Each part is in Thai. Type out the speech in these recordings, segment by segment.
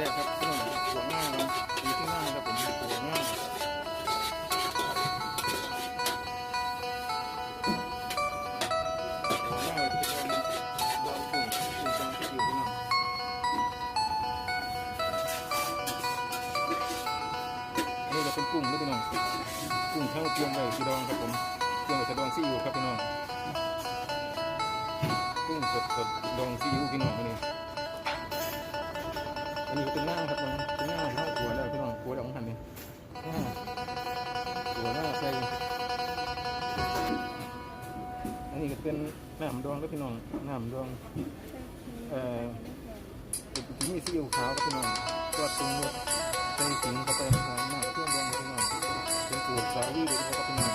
แรกครับขนมหลวง่ายครับมีที่ง่ายครับผมหัวง่ายหัวง่ายเป็นกุ้งกุ้งดองที่อยู่พี่น้องอันนี้จะเป็นกุ้งนะพี่น้องกุ้งเท่าเตรียมไว้ที่ดองครับผมเตรียมไว้จะดองซีอิ๊วครับพี่น้องกุ้งสดสดดองซีอิ๊วพี่น้องอันนี้ อันนี้ก็เป็นหน้าครับมันเป็นหน้าเท่าหัวแล้วพี่น้องหัวดอกของหันนี่หน้าหัวหน้าใส่อันนี้ก็เป็นน้ำดองแล้วพี่น้องน้ำดองเอ่อมีซีอิ๊วขาวครับพี่น้องตัวตรงรสใส่สิงเข้าไปหอมมากเครื่องดองพี่น้องเป็นสูตรสาวีเลยครับพี่น้อง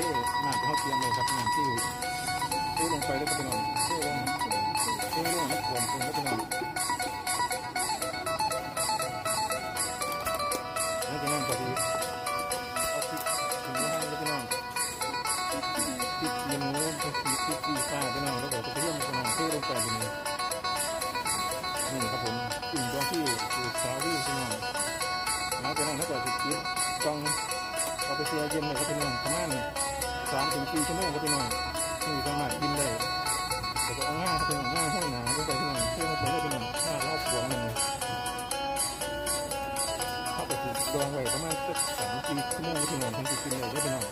ท่น้ำที่เขาเตรียมเลยครับน้ำที่อยู่เท่ลงไปแล้วก็ไปนอนเท่ลงเท่ลงแล้วมกลมแล้วไปนอนแล้วจากนั้นก็คือเอาพริกถึงห้างแล้วไปนอนพริกยีนูพริกพริกสีฟ้าไปนอนแล้วก็จะเริ่มไปนอนเท่ลงไปอยู่นี่นี่ครับผมกลุ่มดองที่อยู่สาวี่ไปนอนหลังจากนั้นถ้าเกิดติดกิ๊บกองเอาไปเสียเย็นเลยครับพี่น้องประมาณ สามถึงสี่ชั่วโมงครับพี่น้องที่สามารถกินได้แต่ก็เอาง่ายครับพี่น้องง่ายห้อยหนาด้วยไปนองเชื่อผมเลยพี่น้องถ้าเราขวงหนึ่งเข้าไปถูกดองไว้ประมาณสักสามสี่ชั่วโมงครับพี่น้องถึงจะกินเลยครับพี่น้อง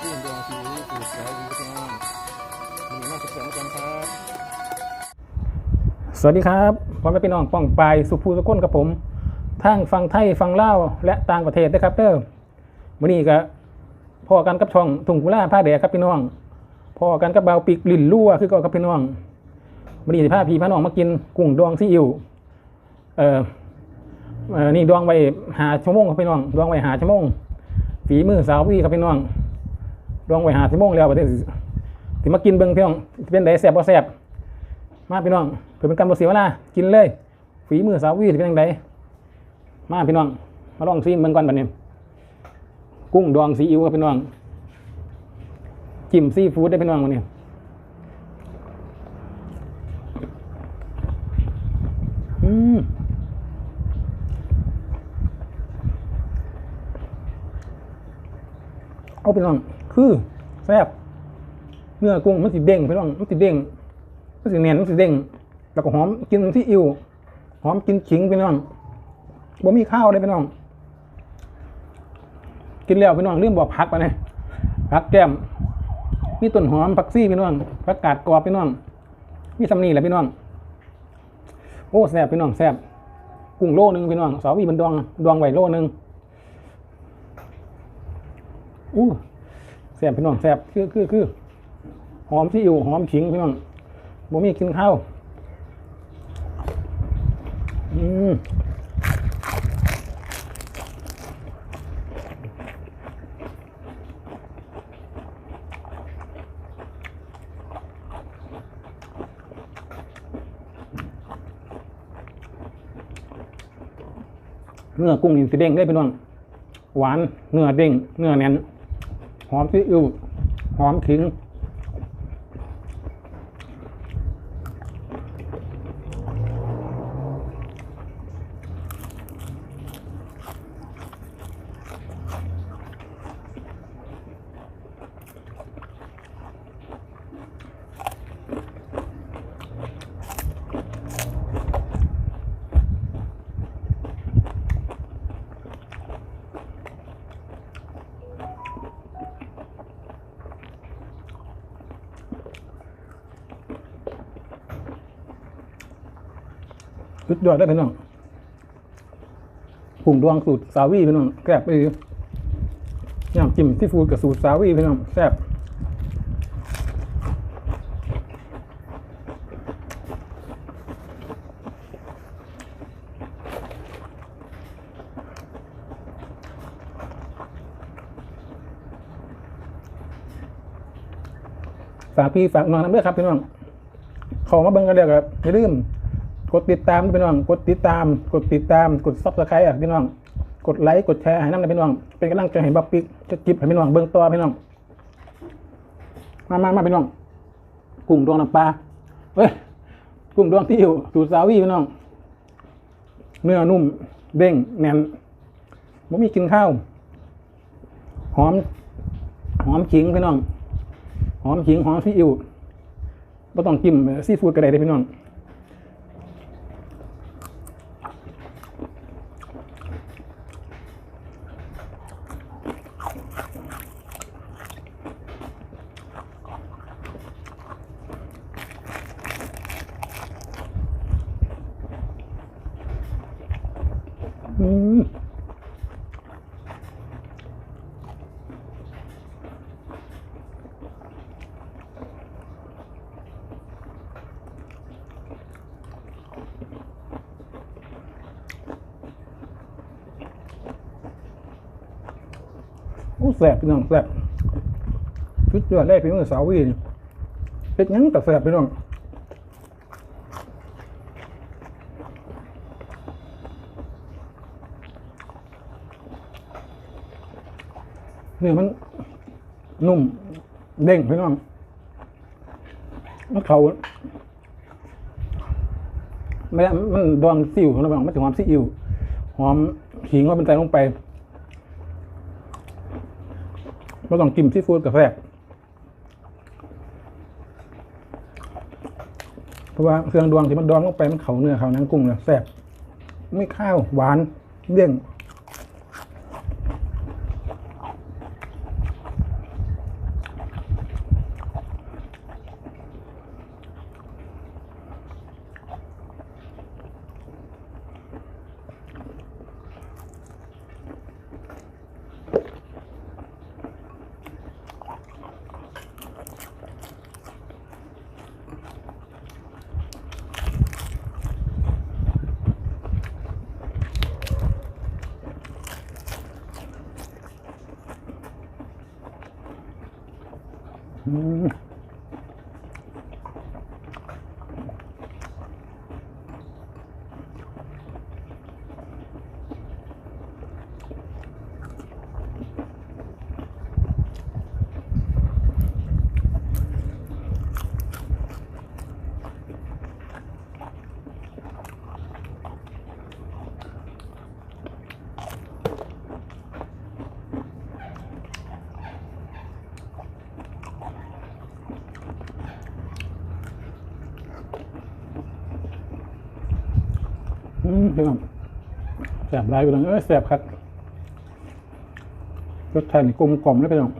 ที่ดองซีอิ๊วสูตรสายดีครับพี่น้องมีมากสุดแสนกันครับ สวัสดีครับพ่อแม่พี่น้องป้องปลายสุภูสกุลกับผมทั้งฟังไทยฟังเล่าและต่างประเทศนะครับเด้อมื้อนี้ก็ พอกันกับช่องถุงกุล่าผ้าแดกครับพี่น้องพอกันกับเบาปีกลิ่นรั่วคือก็กับพี่น้องมื้อนี้สิพาพี่พาน้องมากินกุ้งดองซีอิ๊วเออเออนี่ดองไว้หาชั่วโมงครับพี่น้องดองไว้หาชั่วโมงฝีมือสาววีครับพี่น้องดองไว้หาชั่วโมงแล้วบัดนี้สิสิมากินเบิ่งพี่น้องเป็นไดแซ่บบ่แซ่บมาพี่น้องเพื่อเป็นการบ่เสียเวลากินเลย ฝีมือสาววีสิเป็นจังไดมาพี่น้องมาลองซีมมันก่อนบัดนี้ กุ้งดองซีอิ๊วครับพี่น้อง จิ้มซีฟู้ดได้พี่น้องวันนี้อืมเอาพี่น้อง คือแซ่บเนื้อกุ้งมันสีเด้งพี่น้องมันสีเด้งมันสีแน่นมันสีเด้งแล้วก็หอมกินซีอิ๊วหอมกินขิงพี่น้องบ่มีข้าวเลยพี่น้อง กินแล้วพี่น้องลืมบอกพักไปเลยพักแก้มมีต้นหอมผักซี่พี่น้องผักกาดกรอบพี่น้องมีสำนีแหละพี่น้องโอ้แซ่บพี่น้องแซ่บกุ้งโลนึงพี่น้องสาวีมันดองดองไว้โลนึงอู้แซ่บพี่น้องแซ่บคือคือคือหอมที่อยู่หอมขิงพี่น้องบ่มีกินข้าวอืม เนื้อกุ้งนี่สิเด้งได้พี่น้องหวานเนื้อเด้งเนื้อแน่นหอมซีอิ๊วหอมขิง สุดยอดได้พี่น้องผงดวงสูตรสาวีพี่น้องแซ่บไปเลยน้ำจิ้มซีฟู้ดกับสูตรสาวีพี่น้องแซ่บฝากพี่ฝากน้องน้ำเด้อครับพี่น้องขอมาเบิ่งกันเด้อครับอย่าลืม ดติดตามพี่น้อง กดติดตาม กดติดตาม กดซับสไครต์อะพี่น้อง กดไลค์ กดแชร์ให้น้ำเลยพี่น้อง เป็นกำลังใจให้บักปิกจะจิบให้พี่น้องเบิ่งต่อพี่น้อง มามามาพี่น้อง กุ้งดวงน้ำปลาเอ้ย กุ้งดวงที่อยู่สูตรสาวีพี่น้อง เนื้อนุ่ม เด้ง แน่นผมมีกินข้าว หอม หอมขิงพี่น้อง หอมขิง หอมซีอิ๊วไม่ต้องจิ้มซีฟู้ดก็ได้เลยพี่น้อง อืม โอ้แสบพี่น้องแสบชุดยอดแรกพี่น้องสาววีนเป็นยังกับแสบพี่น้องเนื้อมันนุ่มเด้งพี่น้องมันเขาไม่ได้มันดองซิ่วของเราบ้างไม่ถึงหอมซีอิ๊วหอมขิงว่าเป็นใจลงไป ไม่ต้องกินซีฟู้ดกับแฟเพราะว่าเครื่องดองที่มันดองลงไปมันเขาเนื้อเขาหนังกุ้งเนี่ยแซ่บไม่ข้าวหวานเลี่ยง อืมอืม พี่น้องแสบร้ายพี่น้องเออแสบครับรสชาตินี่กลมกล่อมเลยพี่น้อง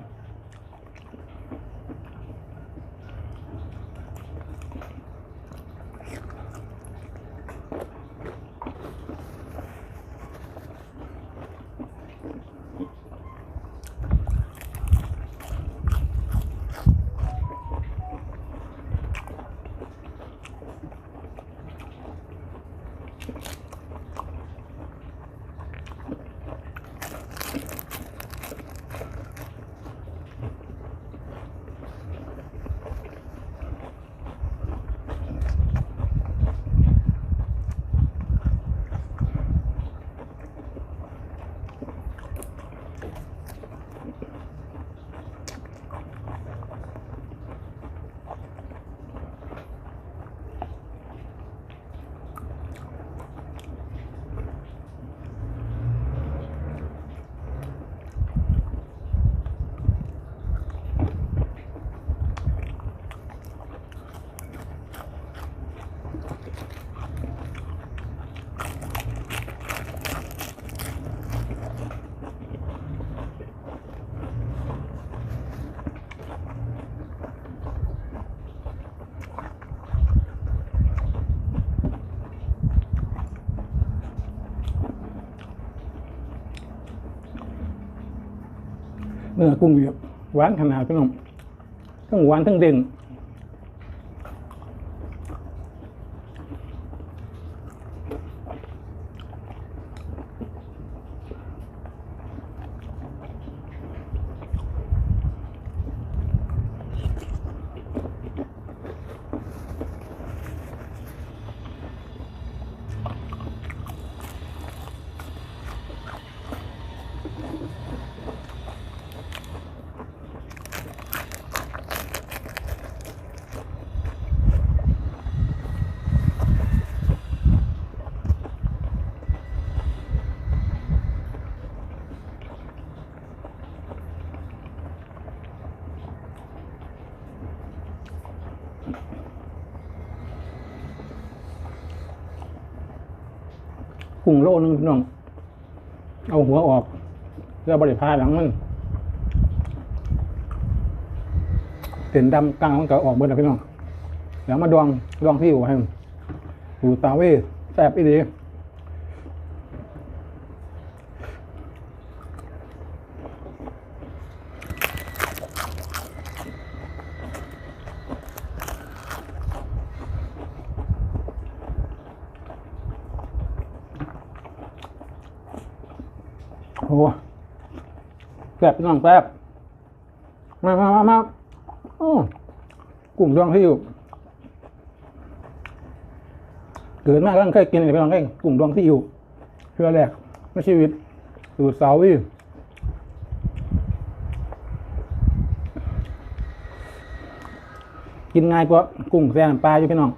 อกุ้งเนี่ยหวานขนาดพี่น้องทั้งหวานทั้งเด้ง กุ้งโลนึงพี่น้อง เอาหัวออกแล้วบริพาหลังมันเต็นดำกลางมันก็ออกเบิดนะพี่น้อง แล้วมาดองดองที่อยู่ให้อยู่ตาเว่แซบอีดี โอ้แซ่บพี่น้องแซ่บมามามามาโอ้กลุ่มดองที่อยู่เกิดมาแล้วเคยกินอะไรพี่น้องเองกลุ่มดองที่อยู่เพื่อแรกในชีวิตสูตรสาววิกินง่ายกว่ากุ้งแซ่น้ำปลาอยู่พี่น้อง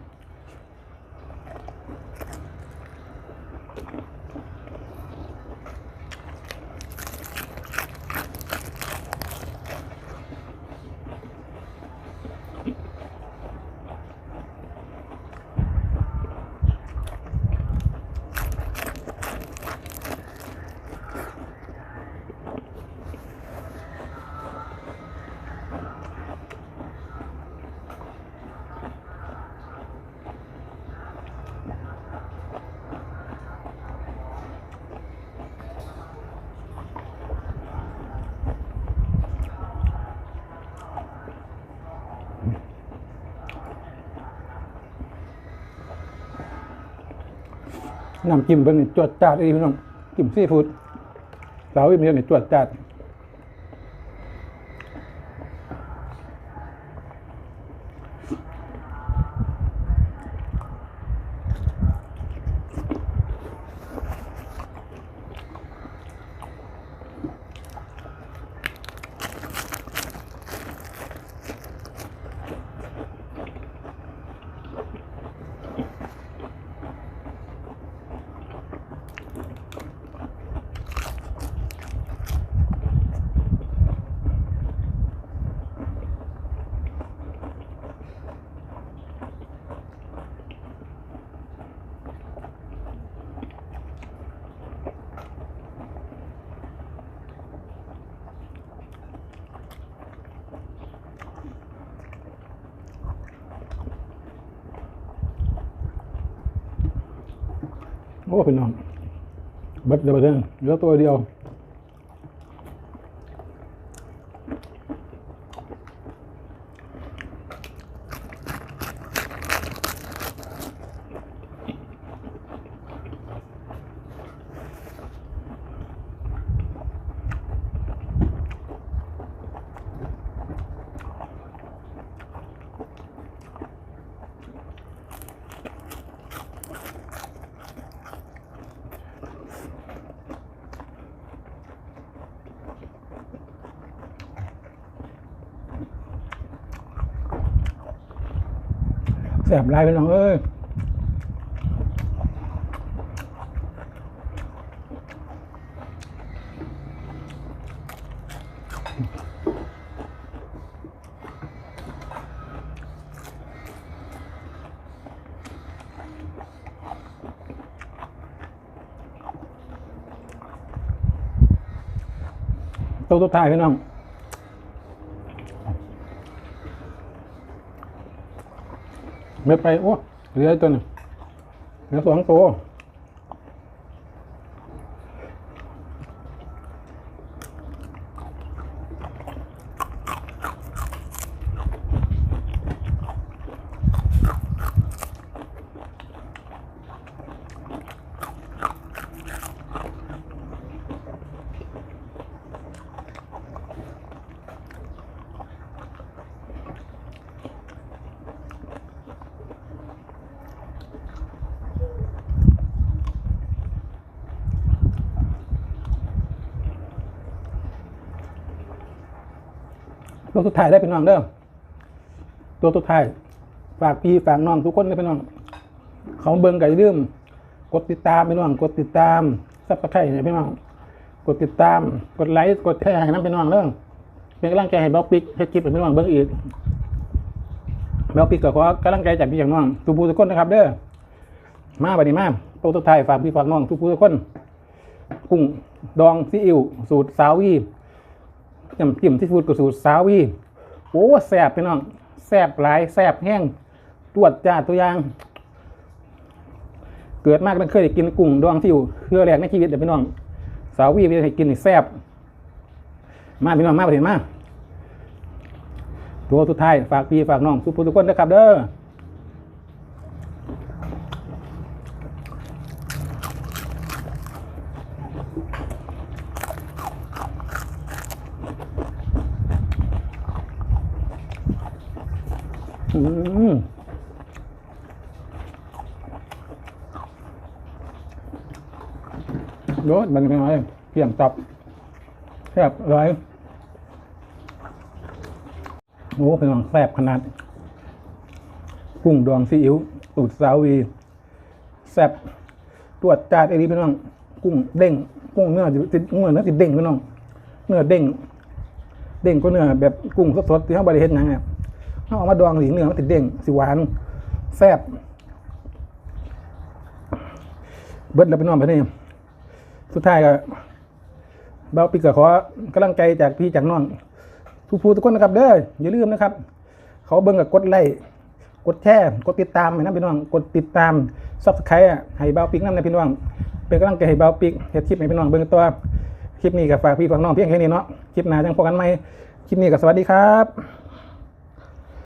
น้ำจิ้มเป็นนี่จวดจัดอีพี่น้องจิ้มซีฟู้ดสาววิมเนี่ยนี่จวดจัด พี่น้องเบิดเดียวเท่านั้นเหลือตัวเดียว แสบลายพี่น้องเอ้ยตัวตัวท้ายพี่น้อง ไม่ไปโอ้เหลือตัวหนึงเหลือสองตัว ตัวสุดท้ายได้เป็นน้องเด้อตัวสุดท้ายฝากพี่ฝากน้องทุกคนเลยเป็นน้องเขาเบิ่งไก่ลืมกดติดตามไปน้องกดติดตามซับสไครต์ให้พี่น้องกดติดตาม กดไลค์กดแชร์ให้น้ำพี่น้องเด้อเป็นกำลังใจให้บ๊อบปิ๊กให้คลิปให้พี่น้องเบิ่งอีกบ๊อบปิ๊กก็ขอกำลังใจจากพี่จากน้องทุกผู้ทุกคนนะครับ เด้อมาบัดนี้มาตัวสุดท้ายฝากพี่ฝากน้องทุกผู้ทุกคน กุ้งดองซีอิ๊วสูตรสาวี น้ำจิ้มที่ฟูดกับสูตรสาวีโอ้แซ่บพี่น้องแซ่บหลายแซ่บแห้งตรวจจ้าตัวอย่าง เกิดมากต้องเคยกินกุ้งดองซีอิ๊วเพื่อแรกในชีวิตเดี๋ยวพี่น้อง สาวีไปให้กินแซ่บมาพี่น้องมาประเทศมาตัวสุดท้ายฝากพี่ฝากน้องทุกผู้ทุกคนนะครับเด้อ อืมโยนมันเป็นไงเพียงตับแซ่บร้อยโอ้เป็นของแซ่บขนาดกุ้งดองซีอิ๊วสูตรสาวีแซ่บตรวจจาดไอ้นี่พี่น้อง กุ้งเด้ง กุ้งเนื้อติดเนื้อเนื้อติดเด้งพี่น้อง เนื้อเด้ง เด้งก็เนื้อแบบกุ้งสดๆที่เขาบริเฮ็ดหยังเนี่ย เขาเอามาดองสีเนื้อมันติดเด้งสีหวานแซ่บเบิดแล้วพี่น้องไปนี่สุดท้ายก็เบาปิกก็ขอกำลังใจจากพี่จากน้องทุกผู้ทุกคนนะครับเด้ออย่าลืมนะครับ เขาเบิ่งกับกดไลค์กดแชร์กดติดตามให้นะพี่น้องกดติดตามซับสไครต์ให้เบาปิกนั่นนะพี่น้องเป็นกำลังใจให้เบาปิกเฮ็ดคลิปให้พี่น้องเบิ่งตัวคลิปนี้ก็ฝากพี่ฝากน้องเพียงแค่นี้เนาะคลิปหน้าจังพบกันใหม่คลิปนี้ก็สวัสดีครับ